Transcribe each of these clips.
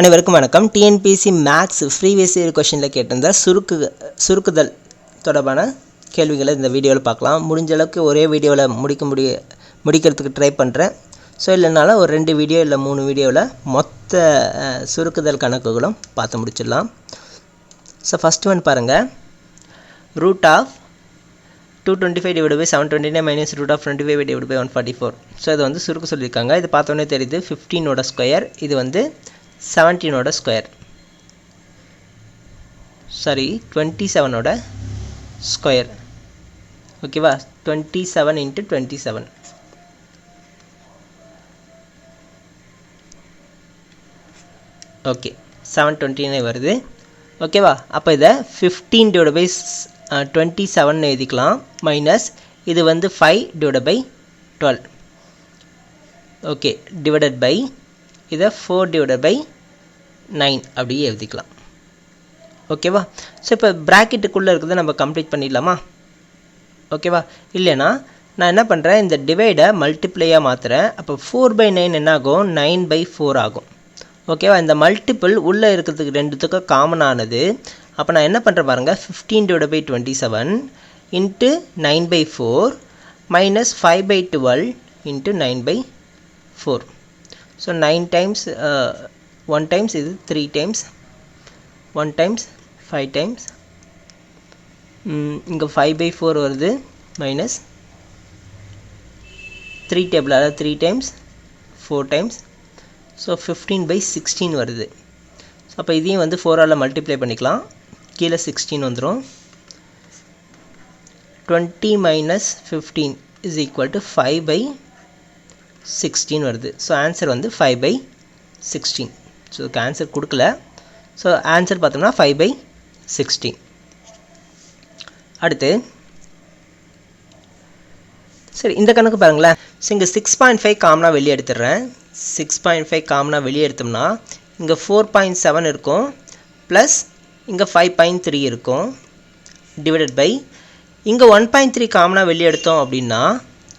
அனைவருக்கும் வணக்கம். TNPSC maths ஃப்ரீ வேசியர் கொஷனில் கேட்டிருந்த சுருக்கு சுருக்குதல் தொடர்பான கேள்விகளை இந்த வீடியோவில் பார்க்கலாம். முடிஞ்ச அளவுக்கு ஒரே வீடியோவில் முடிக்க முடிய முடிக்கிறதுக்கு ட்ரை பண்ணுறேன் ஸோ இல்லைனாலும் ஒரு ரெண்டு வீடியோ இல்லை மூணு வீடியோவில் மொத்த சுருக்குதல் கணக்குகளும் பார்த்து முடிச்சிடலாம். ஸோ ஃபஸ்ட் ஒன் பாருங்கள் root of two twenty five divide by seven twenty nine minus root of twenty five divide by one forty four so இது வந்து சுருக்கு சொல்லியிருக்காங்க. இது பார்த்தோன்னே தெரியுது. ஃபிஃப்டீனோட ஸ்கொயர் இது வந்து செவன்டீனோட ஸ்கொயர் சாரி டுவெண்ட்டி செவனோட ஸ்கொயர் ஓகேவா twenty seven into twenty seven okay seven டுவெண்ட்டினே வருது. ஓகேவா அப்போ இதை fifteen divide by twenty seven எழுதிக்கலாம். மைனஸ் இது வந்து five divide by twelve okay divided by இதை ஃபோர் டிவைடட் பை நைன் அப்படியே எழுதிக்கலாம். ஓகேவா ஸோ இப்போ ப்ராக்கெட்டுக்குள்ளே இருக்கிறத நம்ம கம்ப்ளீட் பண்ணிடலாமா? ஓகேவா இல்லைன்னா நான் என்ன பண்ணுறேன் இந்த டிவைடை மல்டிப்ளையாக மாற்றுறேன் அப்போ ஃபோர் பை நைன் என்ன ஆகும்? நைன் பை ஃபோர் ஆகும். ஓகேவா இந்த மல்டிபிள் உள்ளே இருக்கிறதுக்கு ரெண்டுத்துக்கும் காமன் ஆனது. அப்போ நான் என்ன பண்ணுறேன் பாருங்கள் fifteen divide by twenty seven into nine by four minus five by twelve into nine by four so nine times one times இது three times one times five times இங்கே ஃபைவ் பை ஃபோர் வருது minus three table அதாவது three times four times so fifteen by sixteen வருது. So அப்போ இதையும் வந்து ஃபோரால் multiply பண்ணிக்கலாம். கீழே சிக்ஸ்டீன் வந்துடும் twenty minus fifteen is equal to five by sixteen வருது. ஸோ ஆன்சர் வந்து ஃபைவ் பை சிக்ஸ்டீன் ஸோ இதுக்கு ஆன்சர் கொடுக்கல. ஸோ ஆன்சர் பார்த்தோம்னா ஃபைவ் பை சிக்ஸ்டீன் அடுத்து சரி இந்த கணக்கு பாருங்களேன். ஸோ இங்கே சிக்ஸ் பாயிண்ட் ஃபைவ் காமனாக வெளியே எடுத்துடுறேன். சிக்ஸ் பாயிண்ட் ஃபைவ் காமனாக வெளியே எடுத்தோம்னா இங்கே ஃபோர் பாயிண்ட் செவன் இருக்கும். ப்ளஸ் இங்கே ஃபைவ் பாயிண்ட் த்ரீ இருக்கும். டிவைடட் பை இங்கே ஒன் பாயிண்ட் த்ரீ காமனாக வெளியே எடுத்தோம் அப்படின்னா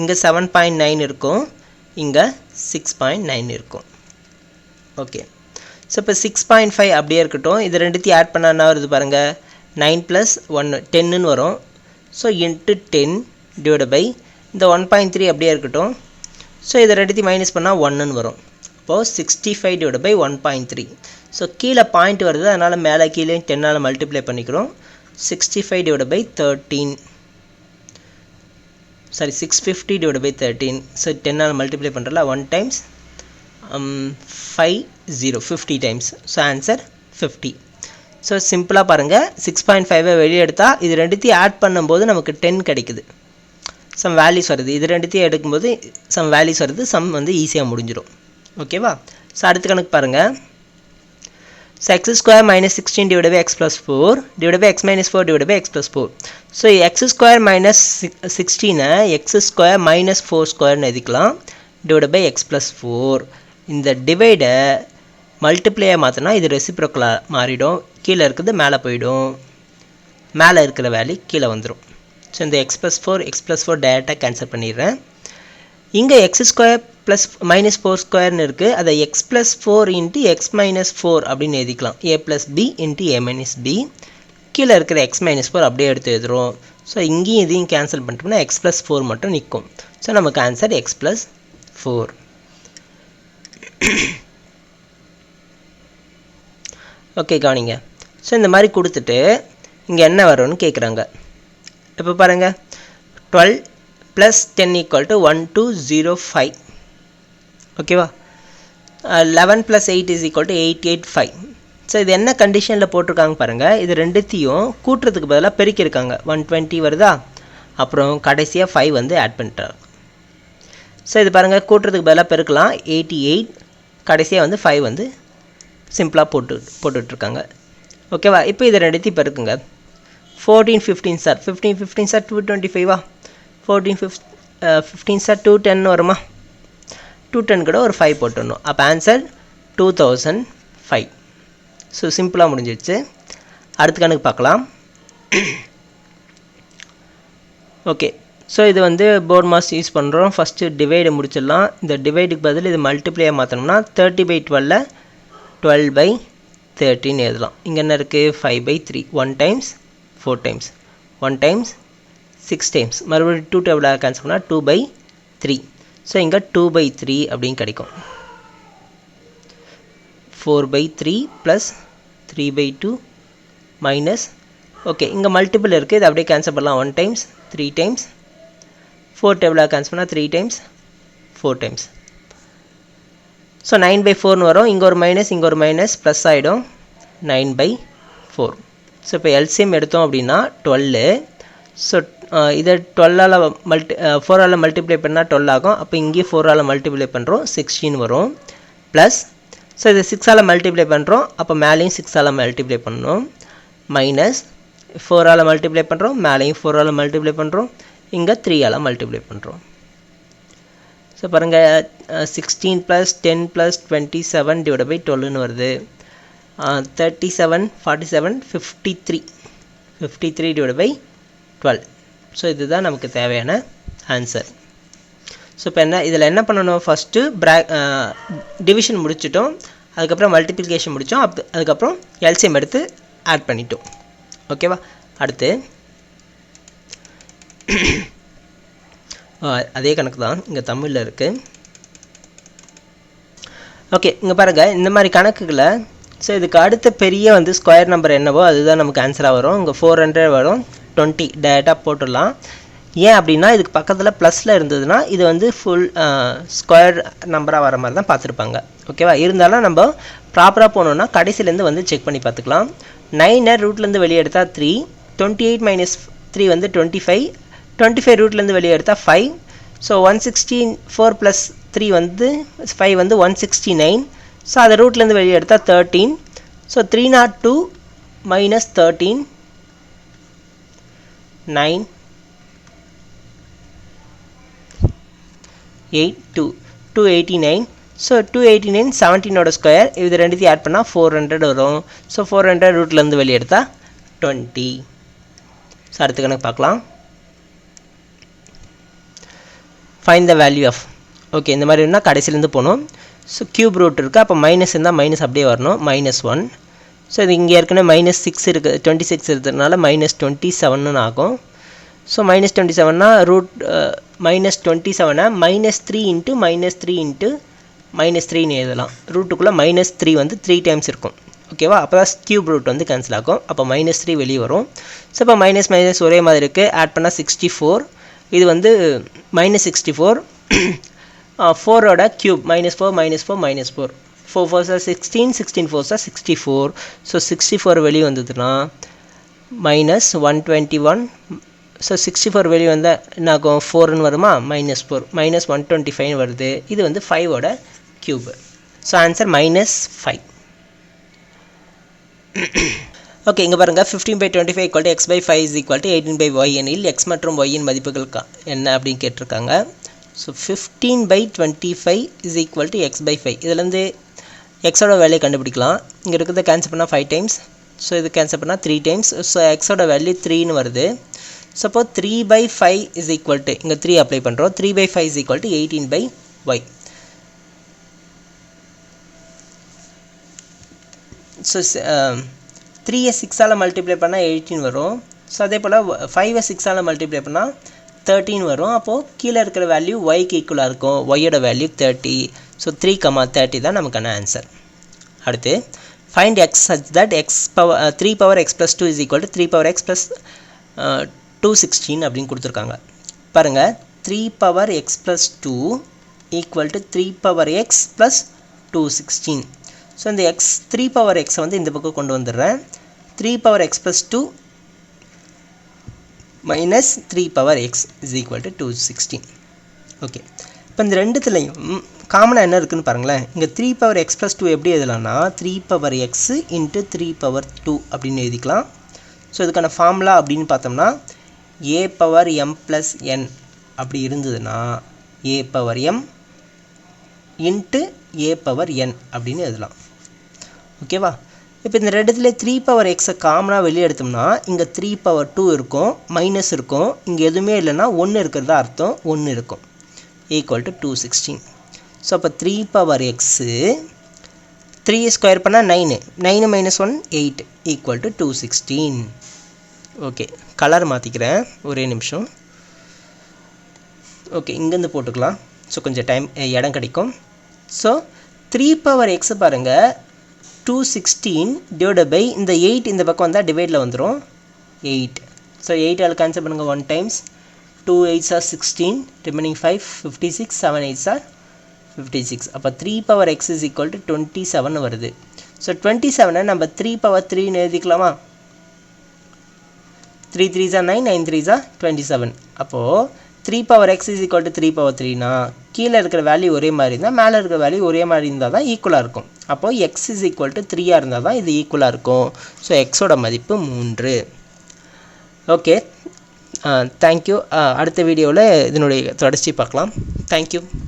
இங்கே செவன் பாயிண்ட் நைன் இருக்கும். இங்கே சிக்ஸ் பாயிண்ட் நைன் இருக்கும். ஓகே ஸோ இப்போ சிக்ஸ் பாயிண்ட் ஃபைவ் அப்படியே இருக்கட்டும். இது ரெண்டுத்தையும் ஆட் பண்ணால் என்ன வருது பாருங்கள் நைன் ப்ளஸ் ஒன்று டென்னுன்னு வரும். So into ten divide by இந்த ஒன் பாயிண்ட் த்ரீ அப்படியே இருக்கட்டும். ஸோ இதை ரெண்டுத்தையும் மைனஸ் பண்ணால் ஒன்றுன்னு வரும். இப்போது sixty five divide by one point three so கீழே பாயிண்ட் வருது. அதனால் மேலே கீழே டென்னால் மல்டிப்ளை பண்ணிக்கிறோம். Sixty five divide by thirteen sorry six fifty divide by thirteen so டென்னால் multiply பண்ணுறல one times five zero fifty times so answer fifty so சிம்பிளாக பாருங்கள் six point ஃபைவை வெளியே எடுத்தால் இது ரெண்டுத்தையும் ஆட் பண்ணும்போது நமக்கு டென் கிடைக்குது. சம் வேல்யூஸ் வருது. இது ரெண்டுத்தையும் எடுக்கும்போது சம் வேல்யூஸ் வருது. சம் வந்து ஈஸியாக முடிஞ்சிடும் ஓகேவா ஸோ அடுத்த கணக்கு பாருங்கள் so X square minus sixteen divide by X plus four divide by X minus four divide by X plus four so X square minus சிக்ஸ்டீனை X square minus four ஸ்கொயர்னு எழுதிக்கலாம். Divide by X plus four இந்த டிவைடை மல்டிப்ளையாக மாற்றினா இது ரெசிப்ரோக்கலாக மாறிடும். கீழே இருக்கிறது மேலே போயிடும். மேலே இருக்கிற வேல்யூ கீழே வந்துடும் ஸோ இந்த X plus four X plus four டேரெக்டாக கேன்சல் பண்ணிடுறேன். இங்கே X square plus minus four ஸ்கொயர்னு இருக்குது அதை X plus four into X minus four அப்படின்னு எழுதிக்கலாம். A plus B into A minus B கீழே இருக்கிற எக்ஸ் மைனஸ் ஃபோர் அப்படியே எடுத்து எழுதுறோம். ஸோ இங்கேயும் இதையும் கேன்சல் பண்ணிட்டோம்னா எக்ஸ் ப்ளஸ் ஃபோர் மட்டும் நிற்கும் ஸோ நமக்கு answer X plus four okay கவனிங்க. ஸோ இந்த மாதிரி கொடுத்துட்டு இங்கே என்ன வரும்னு கேட்குறாங்க இப்போ பாருங்கள் twelve plus ten equal to one two zero five ஓகேவா eleven plus eight is equal to eight eight five so இது என்ன கண்டிஷனில் போட்டிருக்காங்க பாருங்கள் இது ரெண்டுத்தையும் கூட்டுறதுக்கு பதிலாக பெருக்கியிருக்காங்க. ஒன் டுவெண்ட்டி வருதா? அப்புறம் கடைசியாக ஃபைவ் வந்து ஆட் பண்ணிட்டாங்க. ஸோ இது பாருங்கள் கூட்டுறதுக்கு பதிலாக பெருக்கலாம். எயிட்டி எயிட் கடைசியாக வந்து ஃபைவ் வந்து சிம்பிளாக போட்டு போட்டுட்ருக்காங்க. ஓகேவா இப்போ இது ரெண்டுத்தையும் பெருக்குங்க. Fourteen fifteen sir fifteen fifteen sir two twenty ஃபைவா fourteen fifth fifteen sir two ten வருமா? டூ டென் கூட ஒரு ஃபைவ் போட்டுடணும். அப்போ answer two thousand five so சிம்பிளாக முடிஞ்சிடுச்சு அடுத்த கணக்கு பார்க்கலாம். ஓகே ஸோ இது வந்து போர்ட் மாஸ் யூஸ் பண்ணுறோம் ஃபஸ்ட்டு டிவைடு முடிச்சிடலாம். இந்த டிவைடுக்கு பதில் இது மல்டிப்ளையாக மாற்றணும்னா தேர்ட்டி பை டுவெல்ல டுவெல் பை தேர்ட்டின்னு எழுதலாம். இங்கே என்ன இருக்குது five by three one times four times one times six times மறுபடியும் டூ டேபிளாக கேன்சல் பண்ணால் டூ பை த்ரீ ஸோ இங்கே டூ பை த்ரீ அப்படின்னு கிடைக்கும். Four by three plus three by two minus okay இங்கே மல்டிபிள் இருக்குது இது அப்படியே கேன்சல் பண்ணலாம். One times three times four டேபிளாக cancel பண்ணால் three times four times so nine by ஃபோர்னு வரும். இங்கே ஒரு மைனஸ் இங்கே ஒரு மைனஸ் ப்ளஸ் ஆகிடும் நைன் பை ஃபோர் ஸோ இப்போ எல்சிஎம் எடுத்தோம் அப்படின்னா டுவெல்லு ஸோ இதை டுவெல்லால் மல்டி ஃபோரால் மல்டிப்ளை பண்ணால் டுவெல் ஆகும். அப்போ இங்கேயும் ஃபோரால் மல்டிப்ளை பண்ணுறோம் சிக்ஸ்டீன் வரும். ப்ளஸ் ஸோ இது சிக்ஸால் மல்டிப்ளை பண்ணுறோம் அப்போ மேலேயும் சிக்ஸால் மல்டிப்ளை பண்ணணும் மைனஸ் ஃபோரால் மல்டிப்ளை பண்ணுறோம் மேலேயும் ஃபோரால் மல்டிப்ளை பண்ணுறோம் இங்கே த்ரீயால் மல்டிப்ளை பண்ணுறோம் ஸோ பாருங்கள் sixteen plus ten plus twenty seven divide by டுவெல்னு வருது thirty seven forty seven fifty three fifty three divide by twelve so இதுதான் நமக்கு தேவையான ஆன்சர் ஸோ இப்போ என்ன இதில் என்ன பண்ணணும்? ஃபஸ்ட்டு ப்ரா டிவிஷன் முடிச்சிட்டோம். அதுக்கப்புறம் மல்டிப்ளிகேஷன் முடித்தோம் அப் அதுக்கப்புறம் எல்சிஎம் எடுத்து ஆட் பண்ணிட்டோம். ஓகேவா அடுத்து அதே கணக்கு தான் இங்கே தமிழில் இருக்குது ஓகே இங்கே பாருங்கள் இந்த மாதிரி கணக்குகளை ஸோ இதுக்கு அடுத்த பெரிய வந்து ஸ்கொயர் நம்பர் என்னவோ அதுதான் நமக்கு ஆன்சராக வரும். இங்கே ஃபோர் ஹண்ட்ரட் வரும். டுவெண்ட்டி டேரெக்டாக போட்டுடலாம். ஏன் அப்படின்னா இதுக்கு பக்கத்தில் ப்ளஸில் இருந்ததுன்னா இது வந்து ஃபுல் ஸ்கொயர் நம்பராக வர மாதிரி தான் பார்த்துருப்பாங்க. ஓகேவா இருந்தாலும் நம்ம ப்ராப்பராக போனோம்னா கடைசிலேருந்து வந்து செக் பண்ணி பார்த்துக்கலாம். நைனை ரூட்லேருந்து வெளியே எடுத்தால் three twenty eight minus three வந்து டுவெண்ட்டி ஃபைவ் டுவெண்ட்டி ஃபைவ் ரூட்லேருந்து வெளியே எடுத்தால் five so one sixteen four plus three வந்து ஃபைவ் வந்து ஒன் சிக்ஸ்டி நைன் ஸோ அதை ரூட்லேருந்து வெளியே எடுத்தால் thirteen so three naught two minus thirteen nine eight two two eighty nine so two eighty nine செவன்டீனோட square இது ரெண்டுத்தையும் ஆட் பண்ணால் four hundred வரும். ஸோ ஃபோர் ஹண்ட்ரட் ரூட்லேருந்து வெளியே எடுத்தால் டுவெண்ட்டி ஸோ அடுத்த கணக்கு பார்க்கலாம். Find the value of okay இந்த மாதிரி இருந்தால் கடைசிலேருந்து போகணும். ஸோ க்யூப் ரூட் இருக்குது அப்போ மைனஸ் இருந்தால் மைனஸ் அப்படியே வரணும். மைனஸ் ஒன் ஸோ இது இங்கே ஏற்கனவே மைனஸ் சிக்ஸ் இருக்குது. டுவெண்ட்டி சிக்ஸ் இருக்கிறதுனால மைனஸ் டுவெண்ட்டி செவன்னு ஆகும். ஸோ மைனஸ் டுவெண்ட்டி செவன்னா root minus twenty செவனை minus three into minus three into minus த்ரீன்னு எழுதலாம். ரூட்டுக்குள்ளே மைனஸ் த்ரீ வந்து த்ரீ டைம்ஸ் இருக்கும். ஓகேவா அப்போ தான் க்யூப் ரூட் வந்து கேன்சல் ஆகும். அப்போ மைனஸ் த்ரீ வெளியே வரும். ஸோ இப்போ மைனஸ் மைனஸ் ஒரே மாதிரி இருக்குது ஆட் பண்ணால் சிக்ஸ்டி ஃபோர் இது வந்து மைனஸ் சிக்ஸ்டி ஃபோர் ஃபோரோட cube minus four minus four minus four four four sir sixteen sixteen four sir sixty four so sixty four வெளியே வந்ததுன்னா minus one twenty one so sixty four வெளியே வந்தால் என்ன ஆகும் ஃபோர்னு வருமா? Minus four minus one twenty five வருது. இது வந்து ஃபைவோட cube so answer minus five okay இங்கே பாருங்கள் fifteen by twenty five equal x by five is equal to eighteen by y எனில் எக்ஸ் மற்றும் ஒய்யின் மதிப்புகள் என்ன அப்படின்னு கேட்டிருக்காங்க. So fifteen by twenty five is equal to x by five இதுலேருந்து எக்ஸோட வேல்யூ கண்டுபிடிக்கலாம். இங்கே இருக்கிறத கேன்சல் பண்ணால் ஃபைவ் டைம்ஸ் ஸோ இது கேன்சல் பண்ணால் த்ரீ டைம்ஸ் ஸோ எக்ஸோட வேல்யூ த்ரீன்னு வருது. சப்போ three by five is equal to இங்கே த்ரீ அப்ளை பண்ணுறோம் three by five is equal to eighteen by y so த்ரீயை சிக்ஸால் மல்டிப்ளை பண்ணால் எயிட்டீன் வரும். ஸோ அதே போல் ஃபைவை சிக்ஸால் மல்டிப்ளை பண்ணால் தேர்ட்டின் வரும். அப்போது கீழே இருக்கிற வேல்யூ ஒய்க்கு ஈக்குவலாக இருக்கும். ஒய்யோட value thirty so three comma thirty தான் நமக்கான ஆன்சர் அடுத்து find X such that X power three power X plus two is equal to three power X plus two sixteen அப்படின்னு கொடுத்துருக்காங்க. பாருங்கள் three power X plus two equal to three power X plus two sixteen so இந்த X three power எக்ஸை வந்து இந்த பக்கம் கொண்டு வந்துடுறேன். Three power X plus two minus three power X is equal to two sixteen okay இப்போ இந்த ரெண்டுத்துலையும் காமனாக என்ன இருக்குதுன்னு பாருங்களேன். இங்கே three power X plus two எப்படி எழுதலாம்னா three power X into three power two அப்படின்னு எழுதிக்கலாம். ஸோ இதுக்கான ஃபார்முலா அப்படின்னு பார்த்தோம்னா A power M plus N அப்படி இருந்ததுன்னா A power M into A power N அப்படின்னு எழுதலாம். ஓகேவா இப்போ இந்த ரெண்டுத்தில் த்ரீ பவர் எக்ஸை காமனாக வெளியே எடுத்தோம்னா இங்கே த்ரீ பவர் டூ இருக்கும் மைனஸ் இருக்கும். இங்கே எதுவுமே இல்லைன்னா ஒன்று இருக்கிறதா அர்த்தம் ஒன்று இருக்கும். Equal to two sixteen so அப்போ three power X three square பண்ணால் nine nine minus one eight equal to two sixteen okay colour மாற்றிக்கிறேன் ஒரே நிமிஷம். ஓகே இங்கேருந்து போட்டுக்கலாம். ஸோ கொஞ்சம் டைம் இடம் கிடைக்கும். ஸோ த்ரீ பவர் எக்ஸை பாருங்கள் டூ சிக்ஸ்டீன் டிவைட் பை இந்த எயிட் இந்த பக்கம் வந்தால் டிவைடில் வந்துடும் eight so eight all cancel பண்ணுங்கள் one times two eights are sixteen remaining five fifty six seven eights are fifty six அப்போ three power x is equal to twenty seven வருது. So twenty செவனை நம்ம த்ரீ பவர் த்ரீன்னு எழுதிக்கலாமா? Three three ஜா nine nine three ஜா twenty seven அப்போது three power x is equal to three power த்ரீனா கீழே இருக்கிற வேல்யூ ஒரே மாதிரி இருந்தால் மேலே இருக்கிற வேல்யூ ஒரே மாதிரி இருந்தால் தான் ஈக்குவலாக இருக்கும். அப்போது எக்ஸ் இஸ் ஈக்குவல் டு த்ரீயாக இருந்தால் தான் இது ஈக்குவலாக இருக்கும். ஸோ எக்ஸோட மதிப்பு மூன்று. ஓகே தேங்க்யூ அடுத்த வீடியோவில் இதனுடைய தொடர்ச்சி பார்க்கலாம். தேங்க்யூ